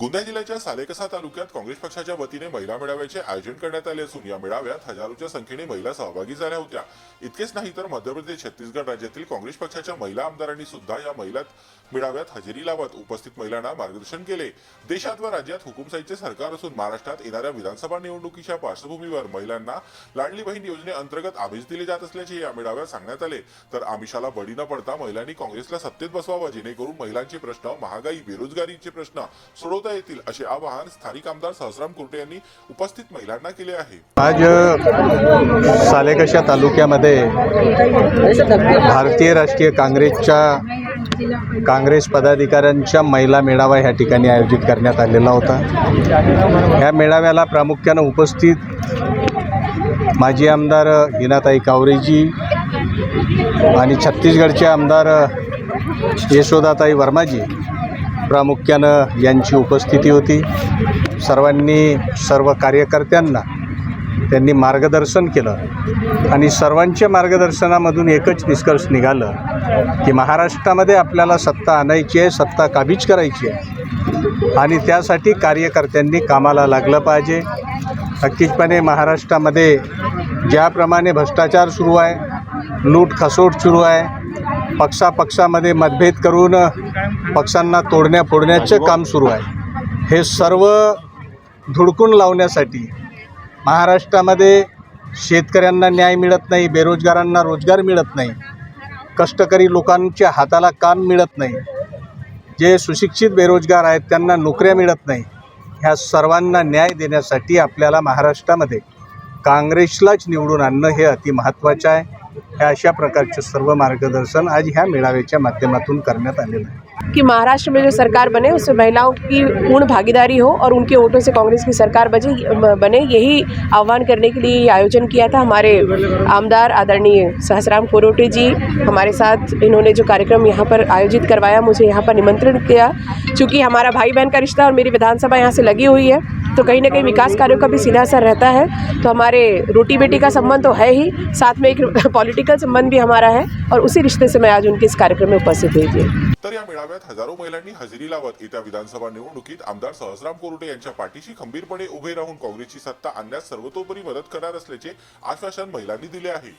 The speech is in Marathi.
गोंदिया जिल्ह्याच्या सालेकसा तालुक्यात काँग्रेस पक्षाच्या वतीने महिला मेळाव्याचे आयोजन करण्यात आले असून या मेळाव्यात हजारोच्या संख्येने महिला सहभागी झाल्या होत्या. इतकेच नाही तर मध्य प्रदेश छत्तीसगड राज्यातील काँग्रेस पक्षाच्या महिला आमदारांनी सुद्धा या महिला मेळाव्यात हजेरी लावत उपस्थित महिलांना मार्गदर्शन केले. देशात व राज्यात हुकुमशाहीचे सरकार असून महाराष्ट्रात येणाऱ्या विधानसभा निवडणुकीच्या पार्श्वभूमीवर महिलांना लाडली बहीण योजनेअंतर्गत आमिष दिले जात असल्याचे या मेळाव्यात सांगण्यात आले. तर आमिषाला बळी न पडता महिलांनी काँग्रेसला सत्तेत बसवावं जेणेकरून महिलांचे प्रश्न महागाई बेरोजगारीचे प्रश्न सोडवता येतील असे आवाहन स्थानिक आमदार सहसराम कुर्टे यांनी उपस्थित महिलांना केले आहे. आज सालेकशा तालुक्यामध्ये भारतीय राष्ट्रीय काँग्रेसच्या काँग्रेस पदाधिकाऱ्यांच्या महिला मेळावा ह्या ठिकाणी आयोजित करण्यात आलेला होता. ह्या मेळाव्याला प्रामुख्यानं उपस्थित माजी आमदार हिनाताई कावरेजी आणि छत्तीसगडचे आमदार यशोदाताई वर्माजी प्रामुख्यानं यांची उपस्थिती होती. सर्वांनी सर्व कार्यकर्त्यांना त्यांनी मार्गदर्शन केलं आणि सर्वांच्या मार्गदर्शनामधून एकच निष्कर्ष निघालं की महाराष्ट्रामध्ये आपल्याला सत्ता आणायची आहे सत्ता काबीज करायची आहे. आणि त्यासाठी कार्यकर्त्यांनी कामाला लागलं पाहिजे. नक्कीचपणे महाराष्ट्रामध्ये ज्याप्रमाणे भ्रष्टाचार सुरू आहे लूट खसोट सुरू आहे पक्षापक्षामध्ये मतभेद करून पक्षांना तोडण्या फोडण्याचं काम सुरू आहे. हे सर्व धुडकून लावण्यासाठी महाराष्ट्रामध्ये शेतकऱ्यांना न्याय मिळत नाही बेरोजगारांना रोजगार मिळत नाही कष्टकरी लोकांच्या हाताला काम मिळत नाही जे सुशिक्षित बेरोजगार आहेत त्यांना नोकऱ्या मिळत नाही ह्या सर्वांना न्याय देण्यासाठी आपल्याला महाराष्ट्रामध्ये काँग्रेसलाच निवडून आणणं हे अतिमहत्त्वाचं आहे. हे अशा प्रकारचे सर्व मार्गदर्शन आज ह्या मेळाव्याच्या माध्यमातून करण्यात कि महाराष्ट्र में जो सरकार बने, उसमें महिलाओं की पूर्ण भागीदारी हो और उनके वोटों से कांग्रेस की सरकार बजे बने, यही आह्वान करने के लिए आयोजन किया था हमारे आमदार आदरणीय सहसराम कोरोटे जी। हमारे साथ इन्होंने जो कार्यक्रम यहाँ पर आयोजित करवाया, मुझे यहाँ पर निमंत्रण किया। चूँकि हमारा भाई बहन का रिश्ता और मेरी विधानसभा यहाँ से लगी हुई है तो कहीं ना कहीं विकास कार्यों का भी सीधा असर रहता है। तो हमारे रोटी बेटी का संबंध तो है ही साथ में एक पॉलिटिकल संबंध भी हमारा है और उसी रिश्ते से मैं आज उनके इस कार्यक्रम में उपस्थित हुई थी। तर या मेळाव्यात हजारो महिलांनी हजेरी लावत येत्या विधानसभा निवडणुकीत आमदार सहसराम कोरुटे यांच्या पाठीशी खंबीरपणे उभे राहून काँग्रेसची सत्ता आणण्यास सर्वतोपरी मदत करणार असल्याचे आश्वासन महिलांनी दिले आहे.